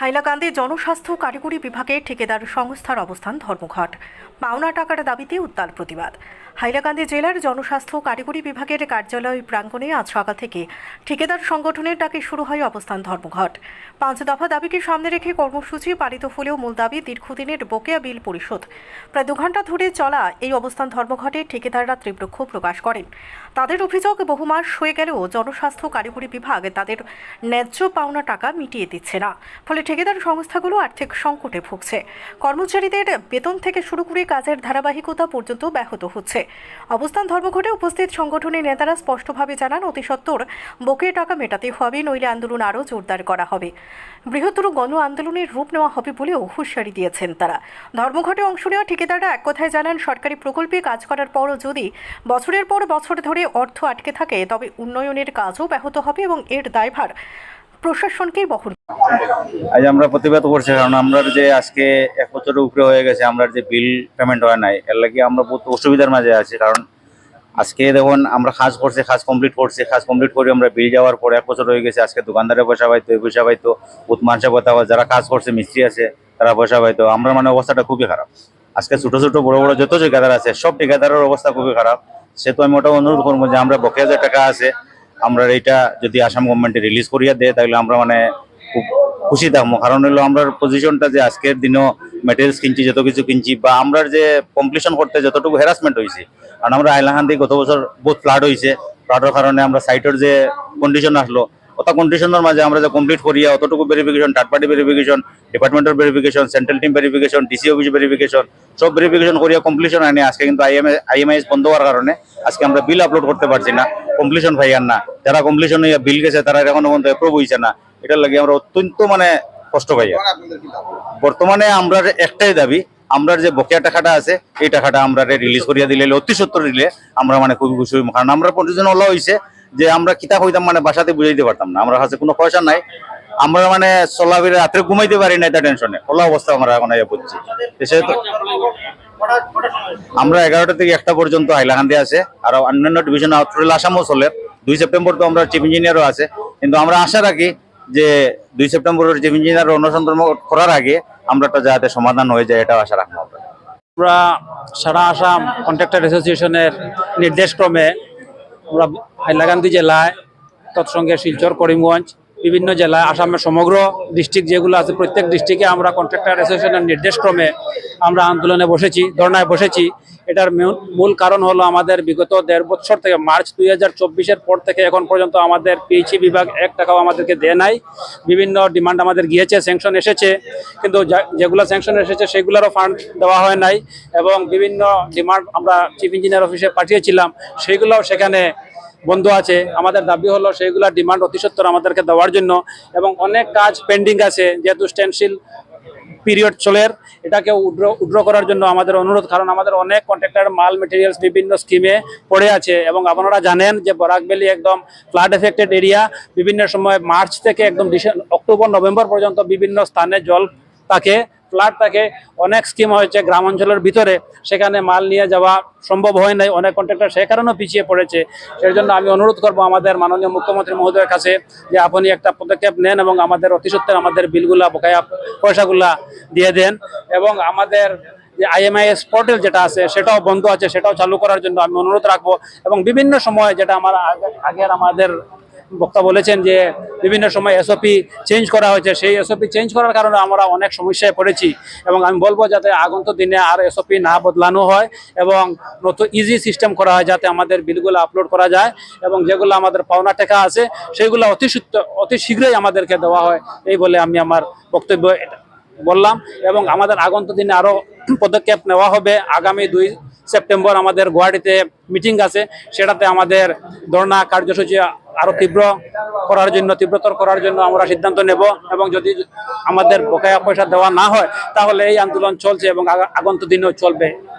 হাইলাকান্দি জনস্বাস্থ্য কারিগরি বিভাগের ঠিকাদার সংস্থার অবস্থান ধর্মঘট। পাওনা টাকার দাবিতে উত্তাল প্রতিবাদ। হাইলাকান্দি জেলার জনস্বাস্থ্য কারিগরি বিভাগের কার্যালয় প্রাঙ্গণে আজ সকাল থেকে ঠিকাদার সংগঠনের ডাকে শুরু হয় অবস্থান ধর্মঘট। পাঁচ দফা দাবিকে সামনে রেখে কর্মসূচি পালিত হলেও মূল দাবি দীর্ঘদিনের বকেয়া বিল পরিশোধ। প্রায় দু ঘণ্টা ধরে চলা এই অবস্থান ধর্মঘটে ঠিকাদাররা তীব্র ক্ষোভ প্রকাশ করেন। তাদের অভিযোগ বহু মাস হয়ে গেলেও জনস্বাস্থ্য কারিগরি বিভাগ তাদের ন্যায্য পাওনা টাকা মিটিয়ে দিচ্ছে না। ফলে ঠিকাদার সংস্থাগুলো আর্থিক সংকটে ভুগছে। কর্মচারীদের বেতন থেকে শুরু করে কাজের ধারাবাহিকতা পর্যন্ত ব্যাহত হচ্ছে। অবস্থান ধর্মঘটে উপস্থিত সংগঠনের নেতারা স্পষ্টভাবে জানান অতি বকেয়া টাকা মেটাতে হবে, নইলে আন্দোলন আরও জোরদার করা হবে। বৃহত্তর গণ আন্দোলনের রূপ নেওয়া হবে বলেও হুঁশিয়ারি দিয়েছেন তারা। ধর্মঘটে অংশ নেওয়া ঠিকাদাররা এক কথায় জানান, সরকারি প্রকল্পে কাজ করার পরও যদি বছরের পর বছর ধরে অর্থ আটকে থাকে, তবে উন্নয়নের কাজও ব্যাহত হবে এবং এর দায়ভার প্রশাসনকেই বহন আজ আমরা প্রতিবাদ করছি, কারণ আমরা যে আজকে এক বছরের উপরে হয়ে গেছে, আমরা যে বিল পেমেন্ট হয় নাই, এর লাগে আমরা বহুত অসুবিধার মাঝে আছি, কারণ আজকে দেখুন, আমরা কাজ করছি, কাজ কমপ্লিট করছি, কাজ কমপ্লিট করে আমরা বিল যাওয়ার পর এক বছর হয়ে গেছে, আজকে দোকানদারে পয়সা পাইতো, এই পয়সা পাইতো, বহুত মানুষের কথা যারা কাজ করছে, মিস্ত্রি আছে, তারা পয়সা পাইতো, আমরা মানে অবস্থাটা খুবই খারাপ। আজকে ছোট ছোট বড় বড় যত ঠিকাদার আছে, সব ঠিকাদারের অবস্থা খুবই খারাপ। সে তো আমি ওটা অনুরোধ করব যে, আমরা বকেয়া যে টাকা আছে আমরা এইটা যদি আসাম গভর্নমেন্টে রিলিজ করিয়া দেয়, তাহলে আমরা মানে খুব খুশি থাকব। কারণ হলো আমরা পজিশনটা যে আজকের দিনও মেটেরিয়ালস কিনছি, যত কিছু কিনছি, বা আমরা যে কমপ্লিশন করতে যতটুকু হ্যারাসমেন্ট হয়েছে, কারণ আমরা আইলাহান আইলাহান্দি গত বছর বহুত ফ্লাড হয়েছে। ফ্লাডের কারণে আমরা সাইটের যে কন্ডিশন আসলো অত কন্ডিশনের মাঝে আমরা যে কমপ্লিট করিয়া অতটুকু ভেরিফিকেশন থার্ড পার্টি ভেরিফিকেশন ডিপার্টমেন্টের verification central team verification DC office verification সব ভেরিফিকেশন করিয়া কমপ্লিশন আনি আজকে কিন্তু আইএমএ আইএমআইএস বন্ধ হওয়ার কারণে আজকে আমরা বিল আপলোড করতে পারছি না। কমপ্লিশন ভাইয়ার না। যারা কমপ্লিশন হইয়া বিল গেছে, তারা এখনও পর্যন্ত অ্যাপ্রুভ হইছে না। এটার লাগে আমরা অত্যন্ত মানে কষ্ট পাইয়া বর্তমানে আমরা একটাই দাবি, আমরা যে বকেয়া টাকাটা আছে, এই টাকাটা আমরা রিলিজ করিয়া দিলে, অতি সত্তর দিলে আমরা মানে খুবই খুশি হইব। কারণ আমরা প্রতিদিন ওলা হইছে যে আমরা কিতা হইতাম মানে বাসাতে বুঝাইতে পারতাম না। আমরা কাছে কোনো পয়সা নাই। আমরা মানে চলাফেরা রাত্রে ঘুমাইতে পারি না, এটা টেনশনে ওলা অবস্থা আমরা এখন পড়ছি। সেহেতু আমরা এগারোটা থেকে একটা পর্যন্ত হাইলাকান্দি আছে, আর অন্যান্য ডিভিশন আউটফিল আসামও চলে। দুই সেপ্টেম্বর তো আমরা চিফ ইঞ্জিনিয়ারও আছে। কিন্তু আমরা আশা রাখি যে দুই সেপ্টেম্বরের চিফ ইঞ্জিনিয়ার অনুসন্ধান করার আগে আমরা একটা যাতে সমাধান হয়ে যায় এটা আশা রাখব আমরা। আমরা সারা আসাম কন্ট্রাক্টর অ্যাসোসিয়েশনের নির্দেশক্রমে আমরা হাইলাকান্দি জেলায় তৎসঙ্গে শিলচর, করিমগঞ্জ বিভিন্ন জেলায়, আসামের সমগ্র ডিস্ট্রিক্ট যেগুলো আছে, প্রত্যেক ডিস্ট্রিক্টে আমরা কন্ট্রাক্টর অ্যাসোসিয়েশনের নির্দেশক্রমে আমরা আন্দোলনে বসেছি, ধর্নায় বসেছি। এটার মূল- কারণ হলো আমাদের বিগত দেড় বছর থেকে, মার্চ দুই হাজার পর থেকে এখন পর্যন্ত আমাদের পিএইচি বিভাগ এক টাকাও আমাদেরকে দেয় নাই। বিভিন্ন ডিমান্ড আমাদের গিয়েছে স্যাংশন এসেছে, কিন্তু যেগুলো স্যাংশন এসেছে সেগুলোরও ফান্ড দেওয়া হয় নাই এবং বিভিন্ন ডিমান্ড আমরা চিফ ইঞ্জিনিয়ার অফিসে পাঠিয়েছিলাম, সেগুলোও সেখানে বন্ধ আছে। আমাদের দাবি হলো সেইগুলা ডিমান্ড অতি সত্বর আমাদেরকে দেওয়ার জন্য এবং অনেক কাজ পেন্ডিং আছে, যেহেতু স্ট্যান্ডশিল পিরিয়ড চলের এটাকে উড্র উড্র করার জন্য আমাদের অনুরোধ, কারণ আমাদের অনেক কন্ট্রাক্টর মাল মেটেরিয়ালস বিভিন্ন স্কিমে পড়ে আছে এবং আপনারা জানেন যে বরাক ভ্যালি একদম ফ্লাড এফেক্টেড এরিয়া বিভিন্ন সময় মার্চ থেকে একদম ডিসেম্বর অক্টোবর, নভেম্বর পর্যন্ত বিভিন্ন স্থানে জল থাকে। ফ্লাড থাকে, অনেক স্কিম হয়েছে গ্রাম অঞ্চলের ভিতরে, সেখানে মাল নিয়ে যাওয়া সম্ভব হয় নাই, অনেক কন্ট্রাক্টর সে কারণেও পিছিয়ে পড়েছে। সেই জন্য আমি অনুরোধ করব আমাদের মাননীয় মুখ্যমন্ত্রী মহোদয়ের কাছে যে আপনি একটা পদক্ষেপ নেন এবং আমাদের অতি সত্ত্বর আমাদের বিলগুলা, বকেয়া পয়সাগুলা দিয়ে দেন এবং আমাদের যে আইএমআইএস পোর্টাল যেটা আছে, সেটাও বন্ধ আছে, সেটাও চালু করার জন্য আমি অনুরোধ রাখব এবং বিভিন্ন সময় যেটা আমার আগের আমাদের বক্তা বলেছেন যে বিভিন্ন সময় এসওপি চেঞ্জ করা হয়েছে। সেই এসওপি চেঞ্জ করার কারণে আমরা অনেক সমস্যায় পড়েছি এবং আমি বলব যাতে আগন্ত দিনে আর এসওপি না বদলানো হয় এবং নতুন ইজি সিস্টেম করা হয় যাতে আমাদের বিলগুলো আপলোড করা যায় এবং যেগুলো আমাদের পাওনা টাকা আছে, সেগুলো অতি অতি শীঘ্রই আমাদেরকে দেওয়া হয়। এই বলে আমি আমার বক্তব্য বললাম এবং আমাদের আগন্ত দিনে আরও পদক্ষেপ নেওয়া হবে। আগামী দুই সেপ্টেম্বর আমাদের গুয়াহাটিতে মিটিং আছে। সেটাতে আমাদের ধর্ণা কার্যসূচি আরও তীব্র করার জন্য, তীব্রতর করার জন্য আমরা সিদ্ধান্ত নেব এবং যদি আমাদের বকেয়া পয়সা দেওয়া না হয়, তাহলে এই আন্দোলন চলছে এবং আগা- আগন্ত দিনেও চলবে।